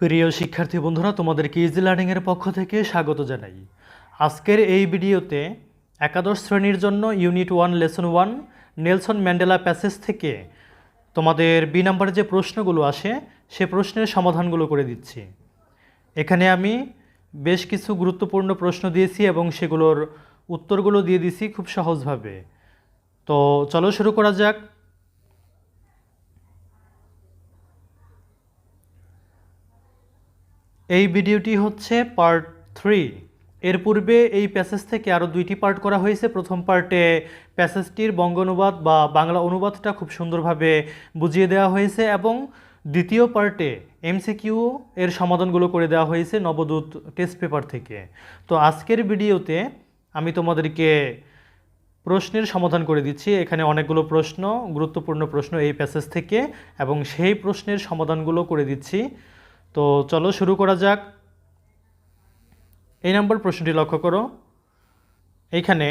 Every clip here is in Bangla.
প্রিয় শিক্ষার্থী বন্ধুরা তোমাদেরকে ইজি লার্নিংয়ের পক্ষ থেকে স্বাগত জানাই। আজকের এই ভিডিওতে একাদশ শ্রেণির জন্য unit one lesson one Nelson Mandela passage থেকে তোমাদের বি নাম্বারে যে প্রশ্নগুলো আসে, সে প্রশ্নের সমাধানগুলো করে দিচ্ছি। এখানে আমি বেশ কিছু গুরুত্বপূর্ণ প্রশ্ন দিয়েছি এবং সেগুলোর উত্তরগুলো দিয়ে দিছি খুব সহজভাবে। তো চলো শুরু করা যাক। এই ভিডিওটি হচ্ছে পার্ট থ্রি। এর পূর্বে এই প্যাসেজ থেকে আরও দুইটি পার্ট করা হয়েছে। প্রথম পার্টে প্যাসেজটির বঙ্গ অনুবাদ বা বাংলা অনুবাদটা খুব সুন্দরভাবে বুঝিয়ে দেওয়া হয়েছে এবং দ্বিতীয় পার্টে এমসিকিউ এর সমাধানগুলো করে দেওয়া হয়েছে নবদূত টেস্ট পেপার থেকে। তো আজকের ভিডিওতে আমি তোমাদেরকে প্রশ্নের সমাধান করে দিচ্ছি। এখানে অনেকগুলো প্রশ্ন, গুরুত্বপূর্ণ প্রশ্ন এই প্যাসেজ থেকে এবং সেই প্রশ্নের সমাধানগুলো করে দিচ্ছি। তো চলো শুরু করা যাক। এই নম্বর প্রশ্নটি লক্ষ্য করো। এইখানে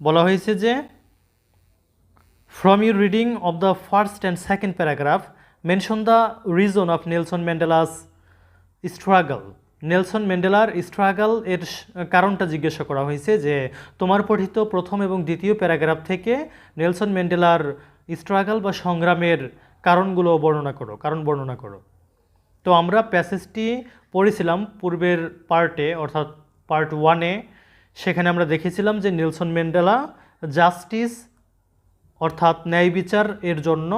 বলা হয়েছে যে from your reading of the first and second paragraph mention the reason of Nelson Mandela's struggle Nelson ম্যান্ডেলার স্ট্রাগল এর কারণটা জিজ্ঞাসা করা হয়েছে যে, তোমার পঠিত প্রথম এবং দ্বিতীয় প্যারাগ্রাফ থেকে নেলসন ম্যান্ডেলার স্ট্রাগল বা সংগ্রামের কারণগুলো বর্ণনা করো, কারণ বর্ণনা করো। তো আমরা প্যাসেজটি পড়েছিলাম পূর্বের পার্টে অর্থাৎ পার্ট ওয়ানে সেখানে আমরা দেখেছিলাম যে নেলসন ম্যান্ডেলা জাস্টিস, অর্থাৎ ন্যায় বিচার এর জন্য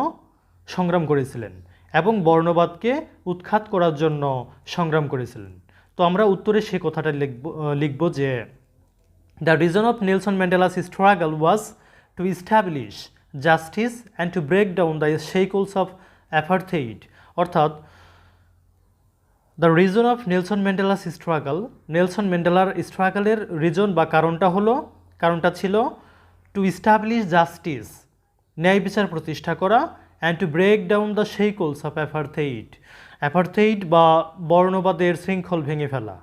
সংগ্রাম করেছিলেন এবং বর্ণবাদকে উৎখাত করার জন্য সংগ্রাম করেছিলেন। তো আমরা উত্তরে সে কথাটা লিখব লিখব যে the reason of Nelson Mandela's struggle was to establish justice and to break down the shackles of apartheid অর্থাৎ the reason of Nelson Mandela's struggle Nelson ম্যান্ডেলার স্ট্রাগলের রিজন বা কারণটা হলো, কারণটা ছিল টু ইস্টাবলিশ জাস্টিস ন্যায় বিচার প্রতিষ্ঠা করা and to break down the shackles of apartheid apartheid বা বর্ণবাদের শৃঙ্খল ভেঙে ফেলা।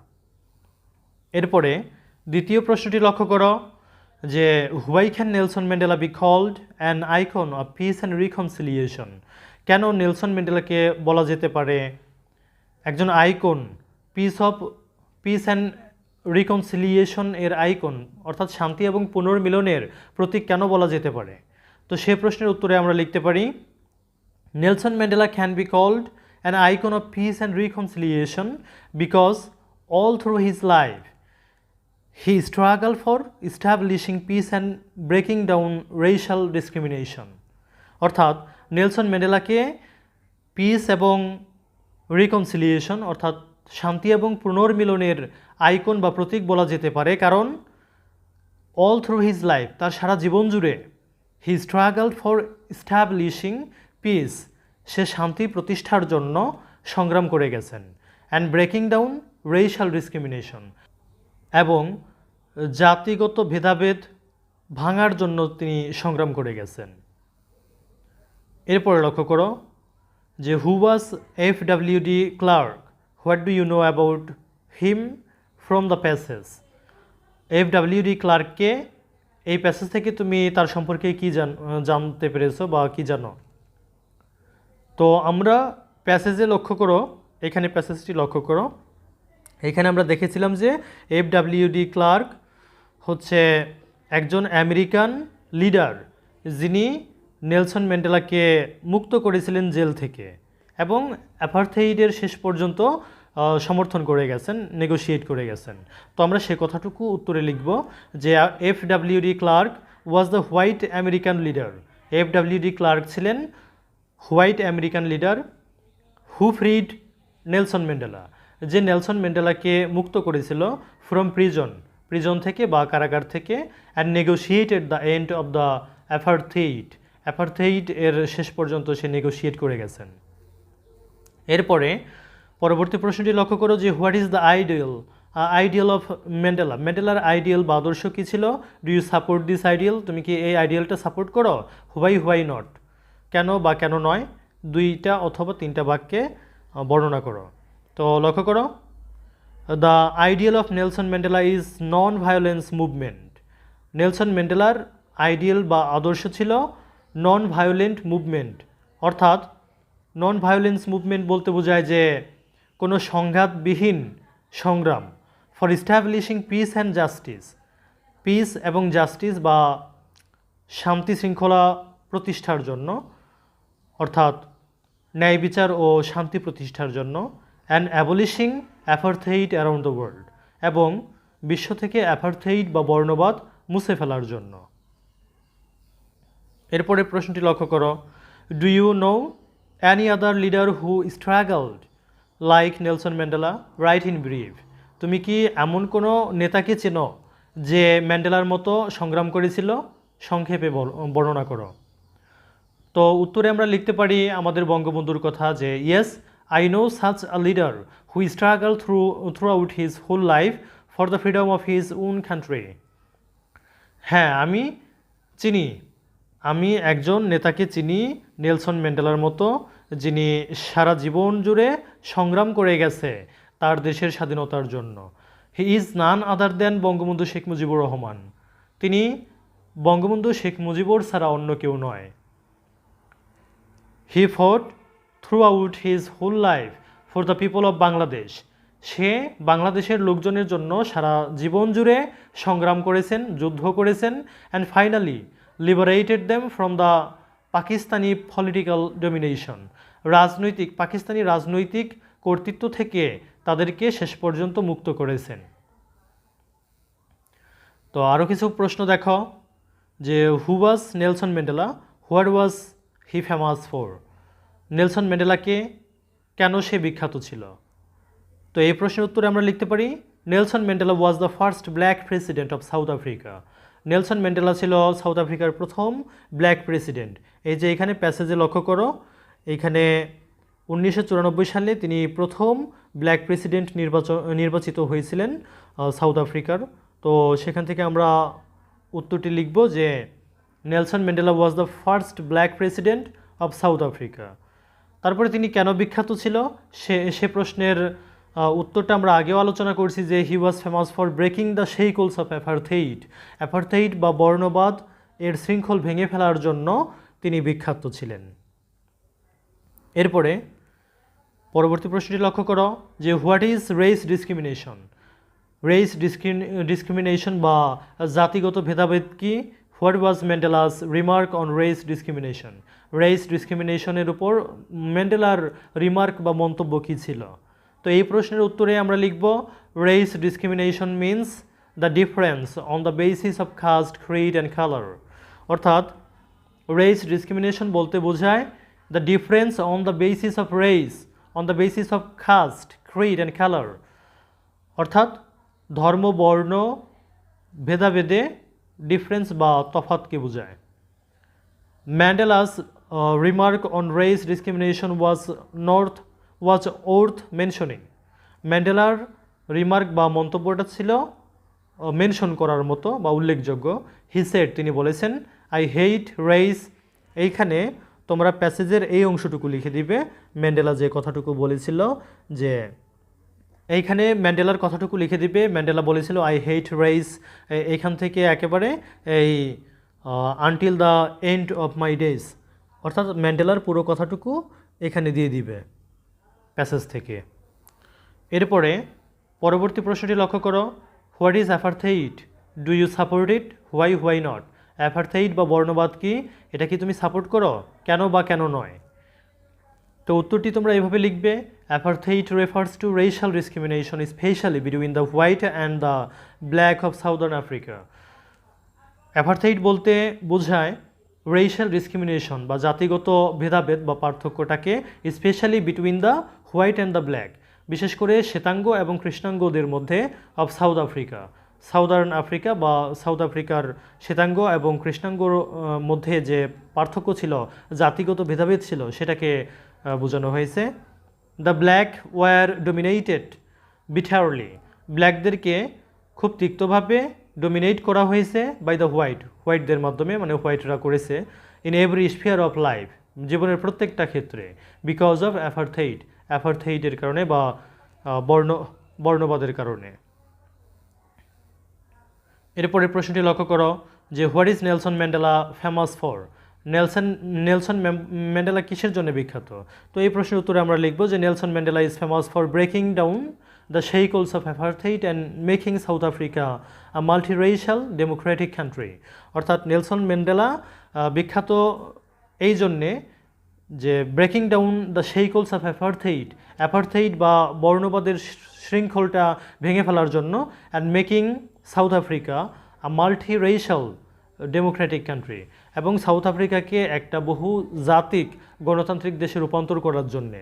এরপরে দ্বিতীয় প্রশ্নটি লক্ষ্য করো, যে why can Nelson Mandela be called an icon of peace and reconciliation কেন নেলসন ম্যান্ডেলাকে বলা যেতে পারে একজন icon peace of peace and reconciliation এর আইকন, অর্থাৎ শান্তি এবং পুনর্মিলনের প্রতীক কেন বলা যেতে পারে? তো সে প্রশ্নের উত্তরে আমরা লিখতে পারি, Nelson Mandela can be called an icon of peace and reconciliation because all through his life he struggle for establishing peace and breaking down racial discrimination অর্থাৎ, নেলসন ম্যান্ডেলাকে পিস এবং রিকনসিলিয়েশন অর্থাৎ শান্তি এবং পুনর্মিলনের আইকন বা প্রতীক বলা যেতে পারে, কারণ অল থ্রু হিজ লাইফ তার সারা জীবন জুড়ে he struggle for establishing peace সে শান্তি প্রতিষ্ঠার জন্য সংগ্রাম করে গেছেন। And breaking down racial discrimination এবং জাতিগত ভেদাভেদ ভাঙার জন্য তিনি সংগ্রাম করে গেছেন। এরপরে লক্ষ্য করো যে who was F W D Klerk what do you know about him from the passage F W D ক্লার্ককে এই প্যাসেজ থেকে তুমি তার সম্পর্কে কি জান, জানতে পেরেছ বা কি জানো? তো আমরা প্যাসেজে লক্ষ্য করো, এখানে প্যাসেজটি লক্ষ্য করো। এখানে আমরা দেখেছিলাম যে এফ ডাব্লিউ ডি ক্লার্ক হচ্ছে একজন আমেরিকান লিডার যিনি নেলসন ম্যান্ডেলাকে মুক্ত করেছিলেন জেল থেকে এবং অ্যাপারথেইডের শেষ পর্যন্ত সমর্থন করে গেছেন নেগোশিয়েট করে গেছেন। তো আমরা সে কথাটুকু উত্তরে লিখব যে F W D Klerk was the white American leader. F W D Klerk ছিলেন white American leader who freed Nelson Mandela. যে নেলসন ম্যান্ডেলাকে মুক্ত করেছিল ফ্রম প্রিজন প্রিজন থেকে বা কারাগার থেকে and negotiated the end of the apartheid apartheid এর শেষ পর্যন্ত সে নেগোশিয়েট করে গেছেন। এরপরে পরবর্তী প্রশ্নটি লক্ষ্য করো যে what is the ideal ideal of Mandela ম্যান্ডেলার আইডিয়াল বা আদর্শ কী ছিল? Do you support this ideal তুমি কি এই আইডিয়ালটা সাপোর্ট করো? হোয়াই হোয়াই নট কেন বা কেন নয়? দুইটা অথবা তিনটা বাক্যে বর্ণনা করো। তো লক্ষ্য করো the ideal of Nelson Mandela is non violence movement Nelson ম্যান্ডেলার আইডিয়াল বা আদর্শ ছিল নন ভায়োলেন্ট মুভমেন্ট অর্থাৎ নন ভায়োলেন্স মুভমেন্ট বলতে বোঝায় যে কোনো সংঘাতবিহীন সংগ্রাম for establishing peace and justice peace এবং জাস্টিস বা শান্তি শৃঙ্খলা প্রতিষ্ঠার জন্য, অর্থাৎ ন্যায় বিচার ও শান্তি প্রতিষ্ঠার জন্য and abolishing apartheid around the world এবং বিশ্ব থেকে অ্যাপারথেইড বা বর্ণবাদ মুছে ফেলার জন্য। এরপরে প্রশ্নটি লক্ষ্য করো। Do you know any other leader who struggled like Nelson Mandela right in brief তুমি কি এমন কোনো নেতাকে চেনো যে ম্যান্ডেলার মতো সংগ্রাম করেছিল? সংক্ষেপে বর্ণনা করো। তো উত্তরে আমরা লিখতে পারি আমাদের বঙ্গবন্ধুর কথা যে yes I know such a leader who struggle through throughout his whole life for the freedom of his own country হ্যাঁ আমি চিনি। আমি একজন নেতাকে চিনি, নেলসন ম্যান্ডেলার মতো, যিনি সারা জীবন জুড়ে সংগ্রাম করে গেছে তার দেশের স্বাধীনতার জন্য। He is none other than Bangabandhu Sheikh Mujibur Rahman. তিনি বঙ্গবন্ধু শেখ মুজিবুর ছাড়া অন্য কেউ নয়। He fought throughout his whole life for the people of Bangladesh সে বাংলাদেশের লোকজনের জন্য সারা জীবন জুড়ে সংগ্রাম করেছেন, যুদ্ধ করেছেন and finally liberated them from the Pakistani political domination রাজনৈতিক পাকিস্তানি রাজনৈতিক কর্তৃত্ব থেকে তাদেরকে শেষ পর্যন্ত মুক্ত করেছেন। তো আরও কিছু প্রশ্ন দেখো, যে who was Nelson Mandela what was he famous for Nelson ম্যান্ডেলাকে কেন সে বিখ্যাত ছিল? তো এই প্রশ্নের উত্তরে আমরা লিখতে পারি Nelson Mandela was the first black president of South Africa Nelson Mandela ছিল সাউথ আফ্রিকার প্রথম ব্ল্যাক প্রেসিডেন্ট। এই যে এখানে প্যাসেজে লক্ষ্য করো এইখানে উনিশশো চুরানব্বই সালে তিনি প্রথম ব্ল্যাক প্রেসিডেন্ট নির্বাচন, নির্বাচিত হয়েছিলেন সাউথ আফ্রিকার। তো সেখান থেকে আমরা উত্তরটি লিখব যে Nelson Mandela was the first black president of South Africa. তারপরে তিনি কেন বিখ্যাত ছিল? সে সে প্রশ্নের উত্তরটা আমরা আগেও আলোচনা করছি যে he was famous for breaking the shackles of apartheid apartheid বা বর্ণবাদ এর শৃঙ্খল ভেঙে ফেলার জন্য তিনি বিখ্যাত ছিলেন। এরপরে পরবর্তী প্রশ্নটি লক্ষ্য করো যে what is race discrimination race discrimination বা জাতিগত ভেদাভেদ কি? What was Mandela's remark on race discrimination race ডিসক্রিমিনেশনের উপর ম্যান্ডেলার রিমার্ক বা মন্তব্য কী ছিল? তো এই প্রশ্নের উত্তরে আমরা লিখব race discrimination means the difference on the basis of caste creed and colour অর্থাৎ রেস ডিসক্রিমিনেশন বলতে বোঝায় the difference on the basis of race on the basis of caste creed and colour অর্থাৎ, ধর্ম, বর্ণ, ভেদাভেদে ডিফারেন্স বা তফাতকে বোঝায়। Mandela's remark on race discrimination was north was worth mentioning ম্যান্ডেলার রিমার্ক বা মন্তব্যটা ছিল মেনশন করার মতো বা উল্লেখযোগ্য। হি সেড তিনি বলেছেন আই হেইট রেস এইখানে তোমরা প্যাসেজের এই অংশটুকু লিখে দিবে। ম্যান্ডেলা যে কথাটুকু বলেছিল যে, এইখানে ম্যান্ডেলার কথাটুকু লিখে দিবে। ম্যান্ডেলা বলেছিল আই হেইট রেইস এইখান থেকে একেবারে এই until the end of my days অর্থাৎ ম্যান্ডেলার পুরো কথাটুকু এখানে দিয়ে দিবে। প্যাসেজ থেকে। এরপরে পরবর্তী প্রশ্নটি লক্ষ্য করো। What is apartheid do you support it why why not apartheid বা বর্ণবাদ কি? এটা কি তুমি সাপোর্ট করো? কেন বা কেন নয়? তো উত্তরটি তোমরা এভাবে লিখবে। Apartheid refers to racial discrimination specially between the white and the black of southern Africa apartheid বলতে বোঝায় রেশাল ডিসক্রিমিনেশন বা জাতিগত ভেদাভেদ বা পার্থক্যটাকে specially between the white and the black, বিশেষ করে শ্বেতাঙ্গ এবং কৃষ্ণাঙ্গদের মধ্যে of South Africa. Southern Africa বা সাউথ আফ্রিকার শ্বেতাঙ্গ এবং কৃষ্ণাঙ্গর মধ্যে যে পার্থক্য ছিল, জাতিগত ভেদাভেদ ছিল, সেটাকে বোঝানো হয়েছে। The black were dominated bitterly ব্ল্যাকদেরকে খুব তিক্তভাবে ডোমিনেট করা হয়েছে বাই দ্য হোয়াইট। হোয়াইটদের মাধ্যমে মানে হোয়াইটরা করেছে, in every sphere of life, জীবনের প্রত্যেকটা ক্ষেত্রে, বিকজ অফ অ্যাফারথেইট অ্যাফারথেইটের কারণে বা বর্ণ, বর্ণবাদের কারণে। এরপরে প্রশ্নটি লক্ষ্য করো যে, what is Nelson Mandela famous for? Nelson Nelson Mandela কিসের জন্য বিখ্যাত? তো এই প্রশ্নের উত্তরে আমরা লিখব যে, Nelson Mandela is famous for breaking down the shackles of apartheid and making South Africa a multiracial democratic country. অর্থাৎ নেলসন ম্যান্ডেলা বিখ্যাত এই জন্যে যে breaking down the shackles of apartheid apartheid বা বর্ণবাদের শৃঙ্খলটা ভেঙে ফেলার জন্য and making South Africa a multiracial democratic country এবং সাউথ আফ্রিকাকে একটা বহু জাতিক গণতান্ত্রিক দেশে রূপান্তর করার জন্যে।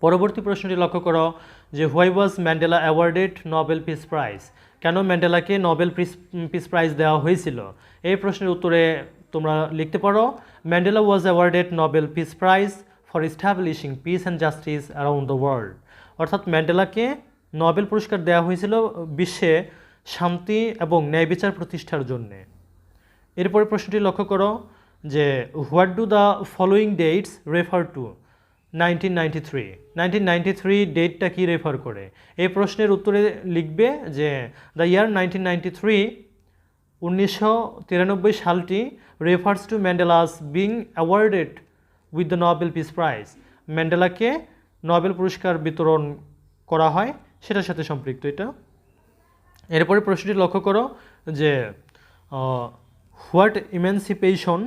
পরবর্তী প্রশ্নটি লক্ষ্য করো যে why was Mandela awarded Nobel peace prize কেন ম্যান্ডেলাকে নোবেল পিস পিস প্রাইজ দেওয়া হয়েছিল? এই প্রশ্নের উত্তরে তোমরা লিখতে পারো Mandela was awarded Nobel peace prize for establishing peace and justice around the world অর্থাৎ ম্যান্ডেলাকে নোবেল পুরস্কার দেওয়া হয়েছিল বিশ্বে শান্তি এবং ন্যায় বিচার প্রতিষ্ঠার জন্যে। এরপরে প্রশ্নটি লক্ষ্য করো যে, what do the following dates refer to? Nineteen ninety three. Nineteen ডেটটা কী রেফার করে? এই প্রশ্নের উত্তরে লিখবে যে, দ্য ইয়ার নাইনটিন উনিশশো তিরানব্বই সালটি refers to Mandela's being awarded with the Nobel peace prize ম্যান্ডেলাকে Nobel পুরস্কার বিতরণ করা হয়, সেটার সাথে সম্পৃক্ত এটা। এরপরে প্রশ্নটি লক্ষ্য করো যে what emancipation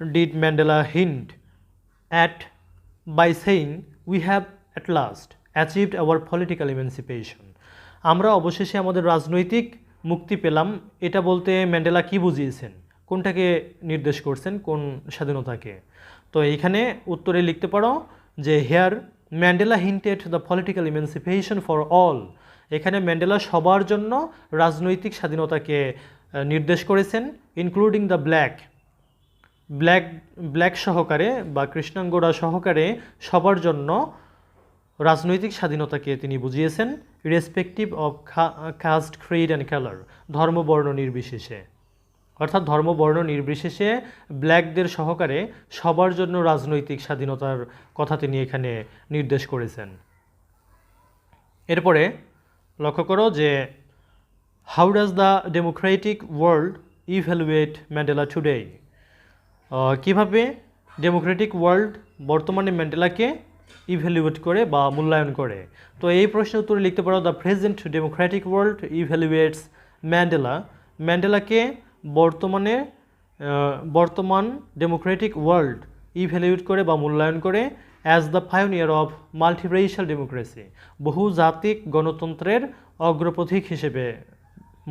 did Mandela hint at by saying we have at last achieved our political emancipation আমরা অবশেষে আমাদের রাজনৈতিক মুক্তি পেলাম। এটা বলতে ম্যান্ডেলা কি বুঝিয়েছেন? কোনটাকে নির্দেশ করছেন? কোন স্বাধীনতাকে? তো এইখানে উত্তরে লিখতে পারো যে, here, Mandela hinted the political emancipation for all এখানে ম্যান্ডেলা সবার জন্য রাজনৈতিক স্বাধীনতাকে নির্দেশ করেছেন including the black black black সহকারে বা কৃষ্ণাঙ্গরা সহকারে সবার জন্য রাজনৈতিক স্বাধীনতাকে তিনি বুঝিয়েছেন। Respective of caste creed and colour ধর্ম, বর্ণ নির্বিশেষে। অর্থাৎ ধর্ম, বর্ণ নির্বিশেষে ব্ল্যাকদের সহকারে সবার জন্য রাজনৈতিক স্বাধীনতার কথা তিনি এখানে নির্দেশ করেছেন। এরপরে লক্ষ্য করো যে how does the democratic world evaluate Mandela today কীভাবে ডেমোক্রেটিক ওয়ার্ল্ড বর্তমানে ম্যান্ডেলাকে ইভ্যালুয়েট করে বা মূল্যায়ন করে। তো এই প্রশ্নের উত্তরে লিখতে পারো the present democratic world evaluates Mandela ম্যান্ডেলাকে বর্তমানে বর্তমান ডেমোক্রেটিক ওয়ার্ল্ড ইভ্যালুয়েট করে বা মূল্যায়ন করে as the pioneer of multiracial democracy বহুজাতিক গণতন্ত্রের অগ্রপথিক হিসেবে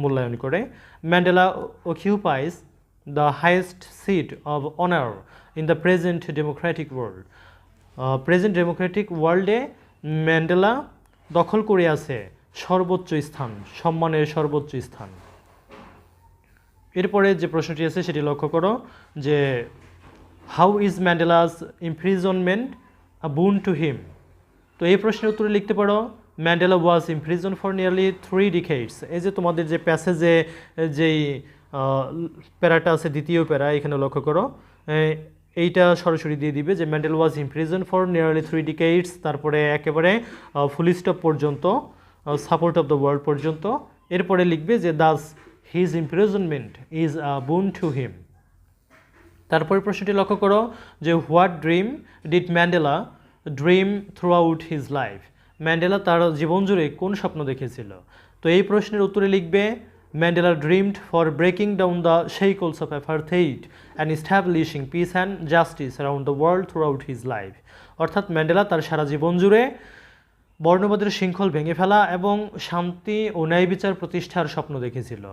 মূল্যায়ন করে। Mandela occupies the highest seat of honour in the present democratic world present democratic ওয়ার্ল্ডে ম্যান্ডেলা দখল করে আছে সর্বোচ্চ স্থান, সম্মানের সর্বোচ্চ স্থান। এরপরে যে প্রশ্নটি আছে সেটি লক্ষ্য করো যে how is Mandela's imprisonment a boon to him তো এই প্রশ্নের উত্তরে লিখতে পারো Mandela was imprison for nearly three decades এই যে তোমাদের যে প্যাসেজে যেই প্যারাটা আছে, দ্বিতীয় প্যারা, এখানে লক্ষ্য করো। এইটা সরাসরি দিয়ে দিবে যে Mandela was imprison for nearly three decades তারপরে একেবারে ফুল স্টপ পর্যন্ত সাপোর্ট অফ দ্য ওয়ার্ল্ড পর্যন্ত। এরপরে লিখবে যে thus his imprisonment is a boon to him তারপরে প্রশ্নটি লক্ষ্য করো যে what dream did Mandela dream throughout his life Mandela তার জীবন জুড়ে কোন স্বপ্ন দেখেছিল? তো এই প্রশ্নের উত্তরে লিখবে Mandela dreamed for breaking down the shackles of apartheid and establishing peace and justice around the world throughout his life অর্থাৎ ম্যান্ডেলা তার সারা জীবন জুড়ে বর্ণবাদের শৃঙ্খল ভেঙে ফেলা এবং শান্তি ও ন্যায় বিচার প্রতিষ্ঠার স্বপ্ন দেখেছিল।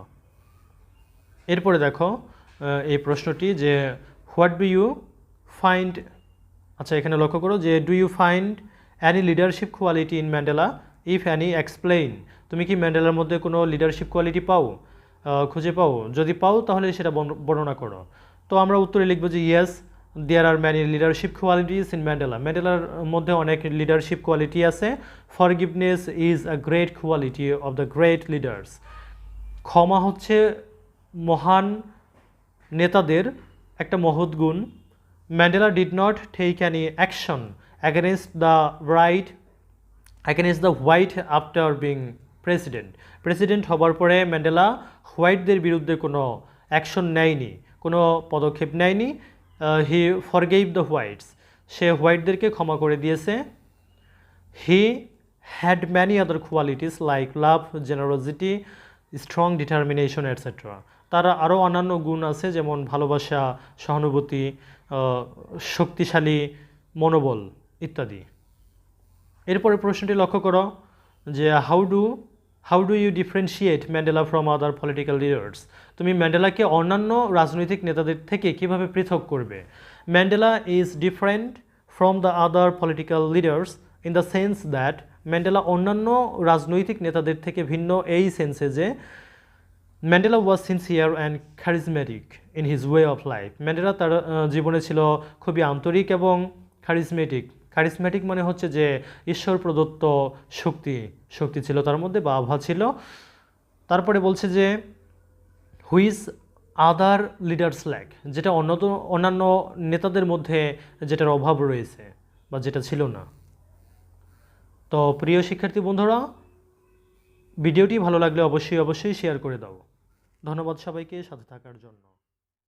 এরপরে দেখো এই প্রশ্নটি যে হোয়াট ডু ইউ ফাইন্ড আচ্ছা এখানে লক্ষ্য করো যে do you find any leadership quality in Mandela if any explain তুমি কি ম্যান্ডেলার মধ্যে কোনো লিডারশিপ কোয়ালিটি পাও? খুঁজে পাও? যদি পাও, তাহলে সেটা বর্ণ- বর্ণনা করো। তো আমরা উত্তরে লিখব যে yes there are many leadership qualities in Mandela ম্যান্ডেলার মধ্যে অনেক লিডারশিপ কোয়ালিটি আছে। Forgiveness is a great quality of the great leaders ক্ষমা হচ্ছে মহান নেতাদের একটা মহৎ গুণ। Mandela did not take any action against the right against the white after being president. President হবার পরে ম্যান্ডেলা হোয়াইটদের বিরুদ্ধে কোনো অ্যাকশন নেয়নি, কোনো পদক্ষেপ নেয়নি। হি ফরগেইভ দ্য হোয়াইটস। সে হোয়াইটদেরকে ক্ষমা করে দিয়েছে। He had many other qualities like love, generosity, strong determination, etcetera. তার আরও অন্যান্য গুণ আছে, যেমন ভালোবাসা, সহানুভূতি শক্তিশালী, মনোবল ইত্যাদি। এরপরে প্রশ্নটি লক্ষ্য করো যে how do how do you differentiate Mandela from other political leaders তুমি ম্যান্ডেলাকে অন্যান্য রাজনৈতিক নেতাদের থেকে কীভাবে পৃথক করবে? Mandela is different from the other political leaders in the sense that Mandela অন্যান্য রাজনৈতিক নেতাদের থেকে ভিন্ন এই সেন্সে যে Mandela was sincere and charismatic in his way of life Mandela তার জীবনে ছিল খুবই আন্তরিক এবং খারিজমেটিক খারিজমেটিক মানে হচ্ছে যে ঈশ্বর প্রদত্ত শক্তি শক্তি ছিল তার মধ্যে বা আভা ছিল। তারপরে বলছে যে হুইজ আদার লিডার্স ল্যাক যেটা অন্যত, অন্যান্য নেতাদের মধ্যে যেটার অভাব রয়েছে বা যেটা ছিল না। তো প্রিয় শিক্ষার্থী বন্ধুরা, ভিডিওটি ভালো লাগলে অবশ্যই অবশ্যই শেয়ার করে দাও। ধন্যবাদ সবাইকে সাথে থাকার জন্য।